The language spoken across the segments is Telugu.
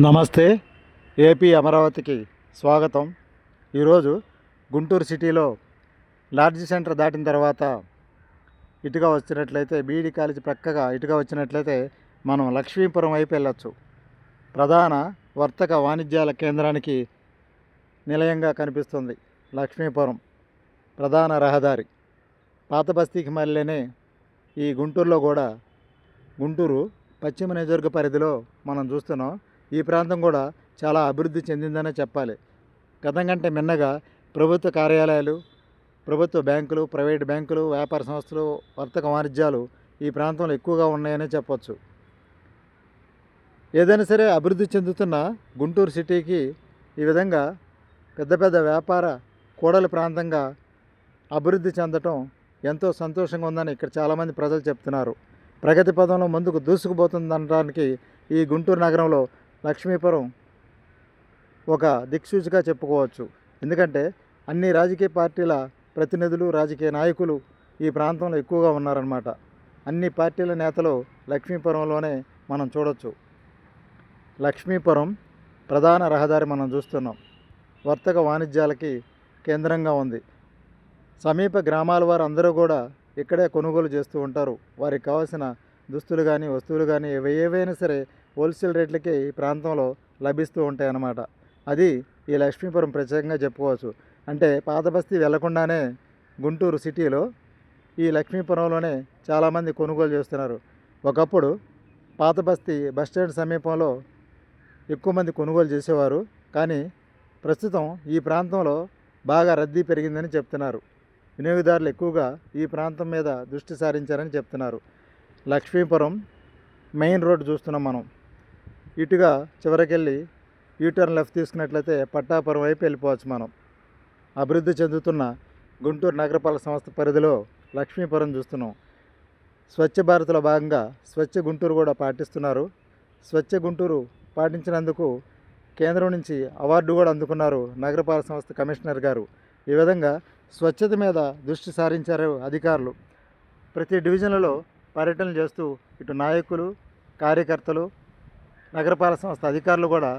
నమస్తే ఏపీ అమరావతికి స్వాగతం. ఈరోజు గుంటూరు సిటీలో లార్జ్ సెంటర్ దాటిన తర్వాత ఇటుగా వచ్చినట్లయితే బీఈడి కాలేజీ ప్రక్కగా ఇటుగా వచ్చినట్లయితే మనం లక్ష్మీపురం వైపు వెళ్ళొచ్చు. ప్రధాన వర్తక వాణిజ్యాల కేంద్రానికి నిలయంగా కనిపిస్తుంది లక్ష్మీపురం ప్రధాన రహదారి. పాత బస్తీకి మళ్ళీనే ఈ గుంటూరులో కూడా గుంటూరు పశ్చిమ నియోజకవర్గ పరిధిలో మనం చూస్తున్నాం. ఈ ప్రాంతం కూడా చాలా అభివృద్ధి చెందిందనే చెప్పాలి. గతం కంటే మిన్నగా ప్రభుత్వ కార్యాలయాలు ప్రభుత్వ బ్యాంకులు ప్రైవేట్ బ్యాంకులు వ్యాపార సంస్థలు వర్తక వాణిజ్యాలు ఈ ప్రాంతంలో ఎక్కువగా ఉన్నాయనే చెప్పొచ్చు. ఏదైనా సరే అభివృద్ధి చెందుతున్న గుంటూరు సిటీకి ఈ విధంగా పెద్ద పెద్ద వ్యాపార కూడలి ప్రాంతంగా అభివృద్ధి చెందటం ఎంతో సంతోషంగా ఉందని ఇక్కడ చాలామంది ప్రజలు చెప్తున్నారు. ప్రగతి పదంలో ముందుకు దూసుకుపోతుందనడానికి ఈ గుంటూరు నగరంలో లక్ష్మీపురం ఒక దిక్సూచిగా చెప్పుకోవచ్చు. ఎందుకంటే అన్ని రాజకీయ పార్టీల ప్రతినిధులు రాజకీయ నాయకులు ఈ ప్రాంతంలో ఎక్కువగా ఉన్నారన్నమాట. అన్ని పార్టీల నేతలు లక్ష్మీపురంలోనే మనం చూడొచ్చు. లక్ష్మీపురం ప్రధాన రహదారి మనం చూస్తున్నాం. వర్తక వాణిజ్యాలకి కేంద్రంగా ఉంది. సమీప గ్రామాల వారు అందరూ కూడా ఇక్కడే కొనుగోలు చేస్తూ ఉంటారు. వారికి కావాల్సిన దుస్తులు కానీ వస్తువులు కానీ ఏవి ఏవైనా సరే హోల్సేల్ రేట్లకి ఈ ప్రాంతంలో లభిస్తూ ఉంటాయి అన్నమాట అది ఈ లక్ష్మీపురం ప్రత్యేకంగా చెప్పుకోవచ్చు. అంటే పాత బస్తీ వెళ్ళకుండానే గుంటూరు సిటీలో ఈ లక్ష్మీపురంలోనే చాలామంది కొనుగోలు చేస్తున్నారు. ఒకప్పుడు పాత బస్తీ బస్ స్టాండ్ సమీపంలో ఎక్కువ మంది కొనుగోలు చేసేవారు. కానీ ప్రస్తుతం ఈ ప్రాంతంలో బాగా రద్దీ పెరిగిందని చెప్తున్నారు. వినియోగదారులు ఎక్కువగా ఈ ప్రాంతం మీద దృష్టి సారించారని చెప్తున్నారు. లక్ష్మీపురం మెయిన్ రోడ్డు చూస్తున్నాం మనం. ఇటుగా చివరికెళ్ళి యూటర్న్ లెఫ్ట్ తీసుకున్నట్లయితే పట్టాపురం వైపు వెళ్ళిపోవచ్చు మనం. అభివృద్ధి చెందుతున్న గుంటూరు నగరపాలక సంస్థ పరిధిలో లక్ష్మీపురం చూస్తున్నాం. స్వచ్ఛ భారత్లో భాగంగా స్వచ్ఛ గుంటూరు కూడా పాటిస్తున్నారు. స్వచ్ఛ గుంటూరు పాటించినందుకు కేంద్రం నుంచి అవార్డు కూడా అందుకున్నారు నగరపాలక సంస్థ కమిషనర్ గారు. ఈ విధంగా స్వచ్ఛత మీద దృష్టి సారించారు అధికారులు. ప్రతి డివిజన్లలో పర్యటనలు చేస్తూ ఇటు నాయకులు కార్యకర్తలు నగరపాలక సంస్థ అధికారులు కూడా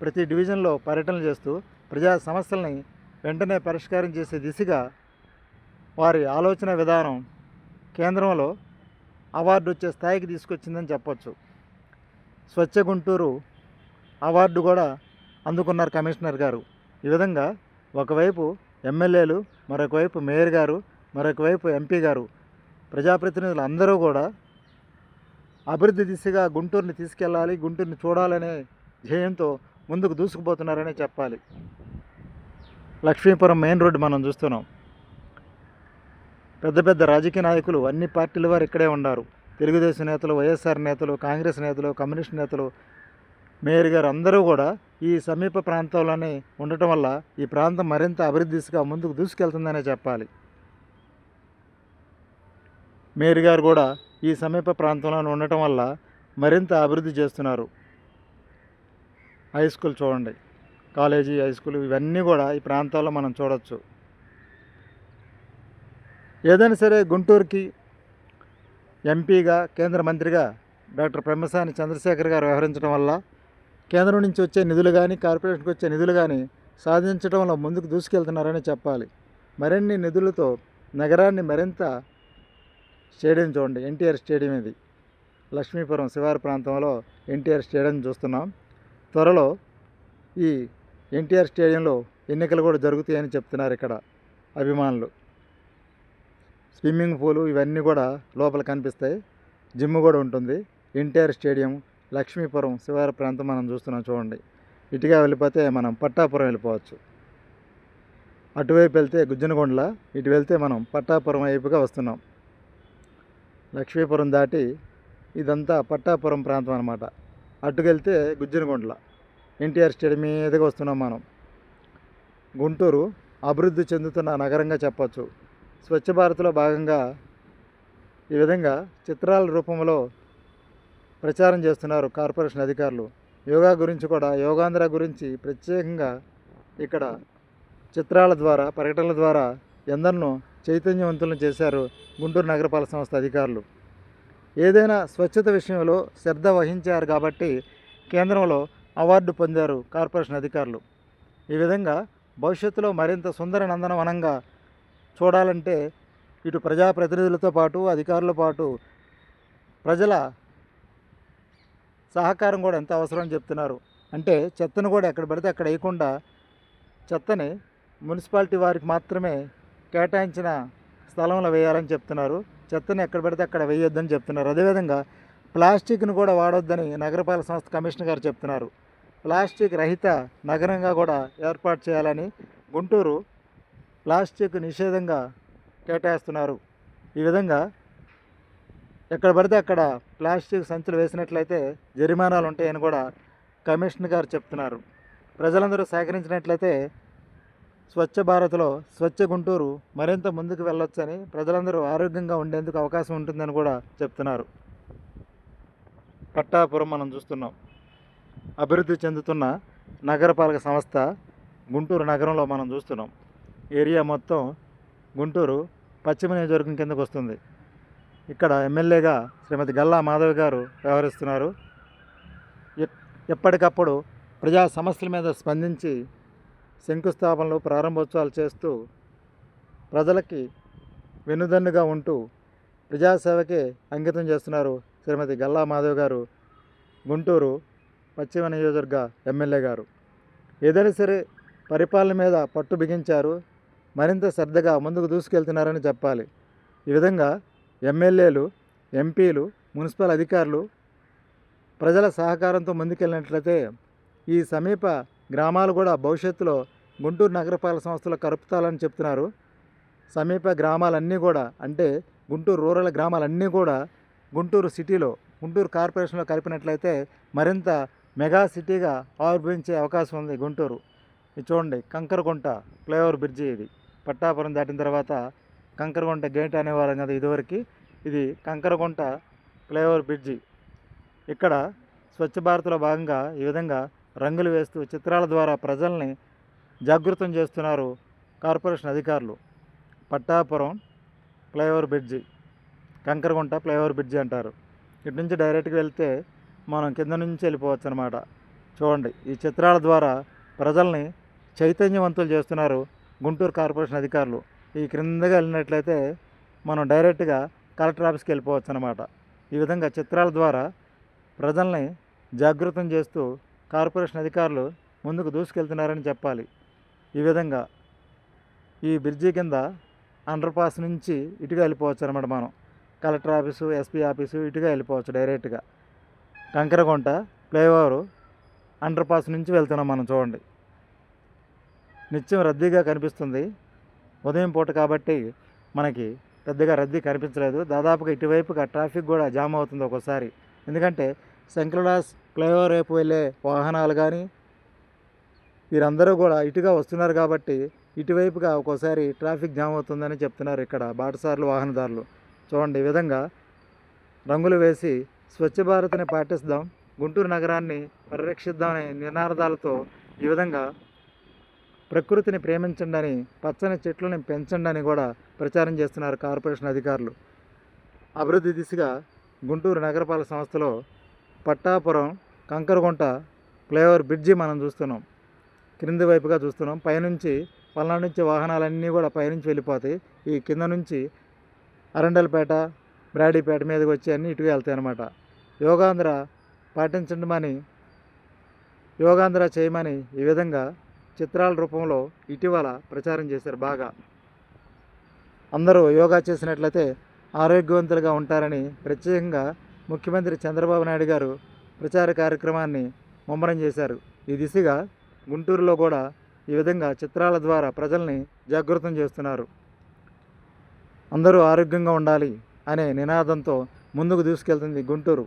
ప్రతి డివిజన్లో పర్యటనలు చేస్తూ ప్రజా సమస్యల్ని వెంటనే పరిష్కారం చేసే దిశగా వారి ఆలోచన విధానం కేంద్రంలో అవార్డు వచ్చే స్థాయికి తీసుకొచ్చిందని చెప్పొచ్చు. స్వచ్ఛ గుంటూరు అవార్డు కూడా అందుకున్నారు కమిషనర్ గారు. ఈ విధంగా ఒకవైపు ఎమ్మెల్యేలు మరొకవైపు మేయర్ గారు మరొకవైపు ఎంపీ గారు ప్రజాప్రతినిధులు అందరూ కూడా అభివృద్ధి దిశగా గుంటూరుని తీసుకెళ్ళాలి గుంటూరుని చూడాలనే ధ్యేయంతో ముందుకు దూసుకుపోతున్నారనే చెప్పాలి. లక్ష్మీపురం మెయిన్ రోడ్డు మనం చూస్తున్నాం. పెద్ద పెద్ద రాజకీయ నాయకులు అన్ని పార్టీల వారు ఇక్కడే ఉన్నారు తెలుగుదేశం నేతలు వైఎస్ఆర్ నేతలు కాంగ్రెస్ నేతలు కమ్యూనిస్ట్ నేతలు మేయర్ గారు అందరూ కూడా ఈ సమీప ప్రాంతంలోనే ఉండటం వల్ల ఈ ప్రాంతం మరింత అభివృద్ధి దిశగా ముందుకు దూసుకెళ్తుందనే చెప్పాలి. మేయర్ గారు కూడా ఈ సమీప ప్రాంతంలో ఉండటం వల్ల మరింత అభివృద్ధి చేస్తున్నారు. హై స్కూల్ చూడండి. కాలేజీ హై స్కూల్ ఇవన్నీ కూడా ఈ ప్రాంతాల్లో మనం చూడవచ్చు ఏదైనా సరే గుంటూరుకి ఎంపీగా కేంద్ర మంత్రిగా డాక్టర్ పెమ్మసాని చంద్రశేఖర్ గారు వ్యవహరించడం వల్ల కేంద్రం నుంచి వచ్చే నిధులు కానీ కార్పొరేషన్కి వచ్చే నిధులు కానీ సాధించడంలో ముందుకు దూసుకెళ్తున్నారని చెప్పాలి. మరిన్ని నిధులతో నగరాన్ని మరింత స్టేడియం చూడండి ఎన్టీఆర్ స్టేడియం ఇది. లక్ష్మీపురం శివారు ప్రాంతంలో ఎన్టీఆర్ స్టేడియం చూస్తున్నాం. త్వరలో ఈ ఎన్టీఆర్ స్టేడియంలో ఎన్నికలు కూడా జరుగుతాయని చెప్తున్నారు ఇక్కడ అభిమానులు. స్విమ్మింగ్ పూలు ఇవన్నీ కూడా లోపల కనిపిస్తాయి. జిమ్ కూడా ఉంటుంది. ఎన్టీఆర్ స్టేడియం లక్ష్మీపురం శివారు ప్రాంతం మనం చూస్తున్నాం చూడండి. ఇటుగా వెళ్ళిపోతే మనం పట్టాపురం వెళ్ళిపోవచ్చు. అటువైపు వెళ్తే గుజ్జనగొండల ఇటు వెళ్తే మనం పట్టాపురం వైపుగా వస్తున్నాం. లక్ష్మీపురం దాటి ఇదంతా పట్టాపురం ప్రాంతం అనమాట అటుకెళ్తే గుజ్జనగొండల ఎన్టీఆర్ స్టేడియం మీదగా వస్తున్నాం మనం. గుంటూరు అభివృద్ధి చెందుతున్న నగరంగా చెప్పచ్చు. స్వచ్ఛ భారత్లో భాగంగా ఈ విధంగా చిత్రాల రూపంలో ప్రచారం చేస్తున్నారు కార్పొరేషన్ అధికారులు. యోగా గురించి కూడా యోగాంధ్ర గురించి ప్రత్యేకంగా ఇక్కడ చిత్రాల ద్వారా ప్రకటనల ద్వారా ఎందరినో చైతన్యవంతులను చేశారు గుంటూరు నగరపాలక సంస్థ అధికారులు. ఏదైనా స్వచ్ఛత విషయంలో శ్రద్ధ వహించారు కాబట్టి కేంద్రంలో అవార్డు పొందారు కార్పొరేషన్ అధికారులు. ఈ విధంగా భవిష్యత్తులో మరింత సుందర నందనవనంగా చూడాలంటే ఇటు ప్రజాప్రతినిధులతో పాటు అధికారులతో పాటు ప్రజల సహకారం కూడా ఎంత అవసరం అని చెప్తున్నారు. అంటే చెత్తను కూడా ఎక్కడ పడితే అక్కడ వేయకుండా చెత్తని మున్సిపాలిటీ వారికి మాత్రమే కేటాయించిన స్థలంలో వేయాలని చెప్తున్నారు. చెత్తను ఎక్కడ పడితే అక్కడ వేయొద్దని చెప్తున్నారు. అదేవిధంగా ప్లాస్టిక్ను కూడా వాడొద్దని నగరపాలక సంస్థ కమిషనర్ గారు చెప్తున్నారు. ప్లాస్టిక్ రహిత నగరంగా కూడా ఏర్పాటు చేయాలని గుంటూరు ప్లాస్టిక్ నిషేధంగా కేటాయిస్తున్నారు. ఈ విధంగా ఎక్కడ పడితే అక్కడ ప్లాస్టిక్ సంచులు వేసినట్లయితే జరిమానాలు ఉంటాయని కూడా కమిషనర్ గారు చెప్తున్నారు. ప్రజలందరూ సహకరించినట్లయితే స్వచ్ఛ భారత్లో స్వచ్ఛ గుంటూరు మరింత ముందుకు వెళ్ళొచ్చని ప్రజలందరూ ఆరోగ్యంగా ఉండేందుకు అవకాశం ఉంటుందని కూడా చెప్తున్నారు. పట్టాపురం మనం చూస్తున్నాం. అభివృద్ధి చెందుతున్న నగరపాలక సంస్థ గుంటూరు నగరంలో మనం చూస్తున్నాం. ఏరియా మొత్తం గుంటూరు పశ్చిమ నియోజకవర్గం కిందకు వస్తుంది. ఇక్కడ ఎమ్మెల్యేగా శ్రీమతి గల్లా మాధవి గారు వ్యవహరిస్తున్నారు. ఎప్పటికప్పుడు ప్రజా సమస్యల మీద స్పందించి శంకుస్థాపనలు ప్రారంభోత్సవాలు చేస్తూ ప్రజలకి వెన్నుదన్నుగా ఉంటూ ప్రజాసేవకే అంకితం చేస్తున్నారు శ్రీమతి గల్లా మాధవ్ గారు గుంటూరు పశ్చిమ నియోజకవర్గ ఎమ్మెల్యే గారు. ఏదైనా సరే పరిపాలన మీద పట్టు బిగించారు మరింత శ్రద్ధగా ముందుకు దూసుకెళ్తున్నారని చెప్పాలి. ఈ విధంగా ఎమ్మెల్యేలు ఎంపీలు మున్సిపల్ అధికారులు ప్రజల సహకారంతో ముందుకెళ్ళినట్లయితే ఈ సమీప గ్రామాలు కూడా భవిష్యత్తులో గుంటూరు నగరపాలక సంస్థలో కలుపుతాలని చెప్తున్నారు. సమీప గ్రామాలన్నీ కూడా అంటే గుంటూరు రూరల్ గ్రామాలన్నీ కూడా గుంటూరు సిటీలో గుంటూరు కార్పొరేషన్లో కలిపినట్లయితే మరింత మెగా సిటీగా ఆవిర్భవించే అవకాశం ఉంది గుంటూరు. ఇది చూడండి కంకరగుంట ఫ్లైఓవర్ బ్రిడ్జి ఇది. పట్టాపురం దాటిన తర్వాత కంకరగుంట గేట్ అనేవారం కదా ఇదివరకు. ఇది కంకరగుంట ఫ్లైఓవర్ బ్రిడ్జి. ఇక్కడ స్వచ్ఛ భారత్లో భాగంగా ఈ విధంగా రంగులు వేస్తూ చిత్రాల ద్వారా ప్రజల్ని జాగృతం చేస్తున్నారు కార్పొరేషన్ అధికారులు. Pattapuram flyover bridge Kankaragunta flyover bridge అంటారు. ఇటు నుంచి డైరెక్ట్గా వెళ్తే మనం కింద నుంచి వెళ్ళిపోవచ్చు అనమాట చూడండి ఈ చిత్రాల ద్వారా ప్రజల్ని చైతన్యవంతులు చేస్తున్నారు గుంటూరు కార్పొరేషన్ అధికారులు. ఈ క్రిందగా వెళ్ళినట్లయితే మనం డైరెక్ట్గా కలెక్టర్ ఆఫీస్కి వెళ్ళిపోవచ్చు అనమాట ఈ విధంగా చిత్రాల ద్వారా ప్రజల్ని జాగృతం చేస్తూ కార్పొరేషన్ అధికారులు ముందుకు దూసుకెళ్తున్నారని చెప్పాలి. ఈ విధంగా ఈ బ్రిడ్జి కింద అండర్ పాస్ నుంచి ఇటుగా వెళ్ళిపోవచ్చు అనమాట మనం. కలెక్టర్ ఆఫీసు ఎస్పీ ఆఫీసు ఇటుగా వెళ్ళిపోవచ్చు డైరెక్ట్గా. కంకరగుంట ఫ్లైఓవర్ అండర్ పాస్ నుంచి వెళ్తున్నాం మనం చూడండి. నిత్యం రద్దీగా కనిపిస్తుంది. ఉదయం పూట కాబట్టి మనకి పెద్దగా రద్దీ కనిపించలేదు. దాదాపుగా ఇటువైపుగా ట్రాఫిక్ కూడా జామ్ అవుతుంది ఒక్కోసారి. ఎందుకంటే శంకరదాస్ ఫ్లైఓవర్ వైపు వెళ్ళే వాహనాలు కానీ వీరందరూ కూడా ఇటుగా వస్తున్నారు కాబట్టి ఇటువైపుగా ఒక్కోసారి ట్రాఫిక్ జామ్ అవుతుందని చెప్తున్నారు ఇక్కడ బాటసార్లు వాహనదారులు. చూడండి ఈ విధంగా రంగులు వేసి స్వచ్ఛ భారత్ని పాటిస్తాం గుంటూరు నగరాన్ని పరిరక్షిద్దామనే నినాదాలతో ఈ విధంగా ప్రకృతిని ప్రేమించండి అని పచ్చని చెట్లను పెంచండి అని కూడా ప్రచారం చేస్తున్నారు కార్పొరేషన్ అధికారులు. అభివృద్ధి దిశగా గుంటూరు నగరపాలక సంస్థలో పట్టాపురం కంకరగుంట ఫ్లైఓవర్ బ్రిడ్జి మనం చూస్తున్నాం. క్రింది వైపుగా చూస్తున్నాం. పైనుంచి పల్నాడు నుంచి వాహనాలన్నీ కూడా పైనుంచి వెళ్ళిపోతాయి. ఈ కింద నుంచి అరండల్పేట బ్రాడీపేట మీదకి వచ్చి అన్నీ ఇటుగా వెళ్తాయి అన్నమాట. యోగాంధ్ర పాటించమని అని యోగాంధ్ర చేయమని ఈ విధంగా చిత్రాల రూపంలో ఇటీవల ప్రచారం చేశారు బాగా. అందరూ యోగా చేసినట్లయితే ఆరోగ్యవంతులుగా ఉంటారని ప్రత్యేకంగా ముఖ్యమంత్రి చంద్రబాబు నాయుడు గారు ప్రచార కార్యక్రమాన్ని ముమ్మరం చేశారు. ఈ దిశగా గుంటూరులో కూడా ఈ విధంగా చిత్రాల ద్వారా ప్రజల్ని జాగృతం చేస్తున్నారు. అందరూ ఆరోగ్యంగా ఉండాలి అనే నినాదంతో ముందుకు దూసుకెళ్తుంది గుంటూరు.